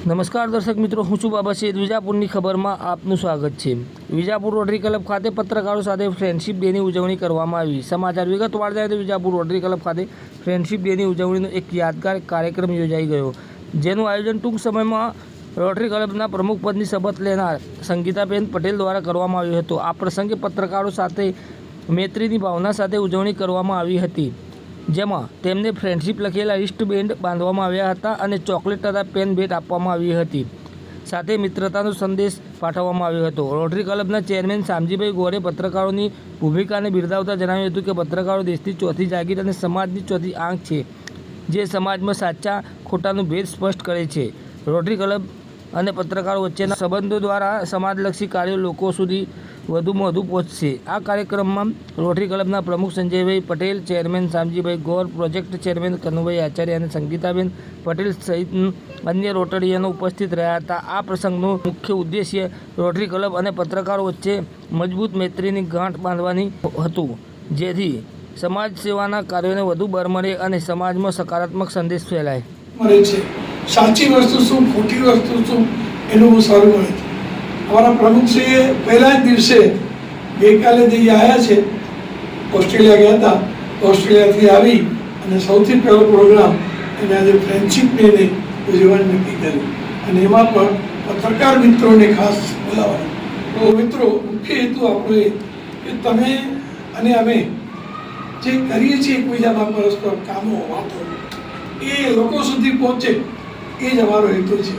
નમસ્કાર દર્શક મિત્રો, હું છું બાબા શેઠ વિજાપુરની ખબરમાં આપનું સ્વાગત છે. વિજાપુર રોટરી ક્લબ ખાતે પત્રકારો સાથે ફ્રેન્ડશિપ ડેની ઉજવણી કરવામાં આવી. સમાચાર વિગતવાર જાય તો વિજાપુર રોટરી ક્લબ ખાતે ફ્રેન્ડશિપ ડેની ઉજવણીનો એક યાદગાર કાર્યક્રમ યોજાઈ ગયો, જેનું આયોજન ટૂંક સમયમાં રોટરી ક્લબના પ્રમુખ પદની શપથ લેનાર સંગીતાબેન પટેલ દ્વારા કરવામાં આવ્યું હતું. આ પ્રસંગે પત્રકારો સાથે મૈત્રીની ભાવના સાથે ઉજવણી કરવામાં આવી હતી. જેમાં તેમને ફ્રેન્ડશીપ લખેલા રિસ્ટબેન્ડ બાંધવામાં આવ્યા હતા અને ચોકલેટ તથા પેન ભેટ આપવામાં આવી હતી. સાથે મિત્રતાનો સંદેશ પાઠવવામાં આવ્યો હતો. રોટરી ક્લબના ચેરમેન શામજીભાઈ ગોરે પત્રકારોની ભૂમિકાને બિરદાવતા જણાવ્યું હતું કે પત્રકારો દેશની ચોથી જાગીર અને સમાજની ચોથી આંખ છે, જે સમાજમાં સાચા ખોટાનું ભેદ સ્પષ્ટ કરે છે. રોટરી ક્લબ અને પત્રકારો વચ્ચેના સંબંધો દ્વારા સમાજલક્ષી કાર્યો લોકો સુધી વધુમાં વધુ પહોંચશે. આ કાર્યક્રમમાં રોટરી ક્લબના પ્રમુખ Sanjaybhai Patel, chairman Shamjibhai Gor, project chairman Kanubhai Acharya અને સંગીતાબેન પટેલ સહિત અન્ય રોટરીયનો ઉપસ્થિત રહ્યા હતા. આ પ્રસંગનો મુખ્ય ઉદ્દેશ્ય રોટરી ક્લબ અને પત્રકારો વચ્ચે મજબૂત મૈત્રીની ગાંઠ બાંધવાની હતું, જેથી સમાજ સેવાના કાર્યોને વધુ બળ મળે અને સમાજમાં સકારાત્મક સંદેશ ફેલાય. છે. સાચી વસ્તુ શું, ખોટી વસ્તુ શું, એનું બહુ સારું છે. અમારા પ્રમુખશ્રીએ પહેલા જ દિવસે ગઈકાલે જે આવ્યા છે, ઓસ્ટ્રેલિયા ગયા હતા, ઓસ્ટ્રેલિયાથી આવી અને સૌથી પહેલો પ્રોગ્રામ એને આજે ફ્રેન્ડશિપ ડેને ઉજવવાનું નક્કી કર્યું અને એમાં પણ પત્રકાર મિત્રોને ખાસ બોલાવવાના. તો મિત્રો, મુખ્ય હેતુ આપણો એ કે તમે અને અમે જે કરીએ છીએ એકબીજામાં પરસ્પર કામો, વાતો, એ લોકો સુધી પહોંચે એ જ અમારો હેતુ છે.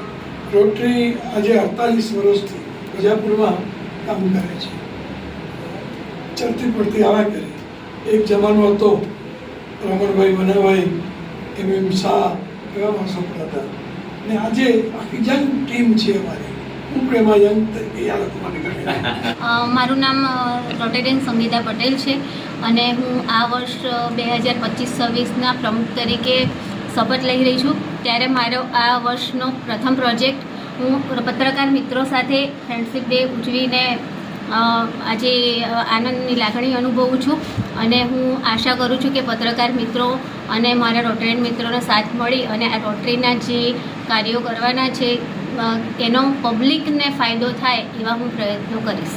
રોટરી આજે અડતાલીસ વર્ષથી વિજાપુરમાં કામ કરે છે. ચડતી પડતી આવા કરી. એક જમાનો હતો, રમણભાઈ વનભાઈ એમ એમ શાહ એવા માણસો પણ હતા. ને આજે આખી યંગ ટીમ છે અમારી. મારું નામ રોટેરિયન સંગીતા પટેલ છે. અને હું આ વર્ષ બે હજાર પચીસ છવ્વીસના પ્રમુખ તરીકે શપથ લઈ રહી છું. ત્યારે મારો આ વર્ષનો પ્રથમ પ્રોજેક્ટ હું પત્રકાર મિત્રો સાથે ફ્રેન્ડશીપ ડે ઉજવીને આજે આનંદની લાગણી અનુભવું છું અને હું આશા કરું છું કે પત્રકાર મિત્રો અને મારા રોટરીયન મિત્રોનો સાથ મળી અને આ રોટરીના જે કાર્યો કરવાના છે તેનો પબ્લિકને ફાયદો થાય એવા હું પ્રયત્નો કરીશ.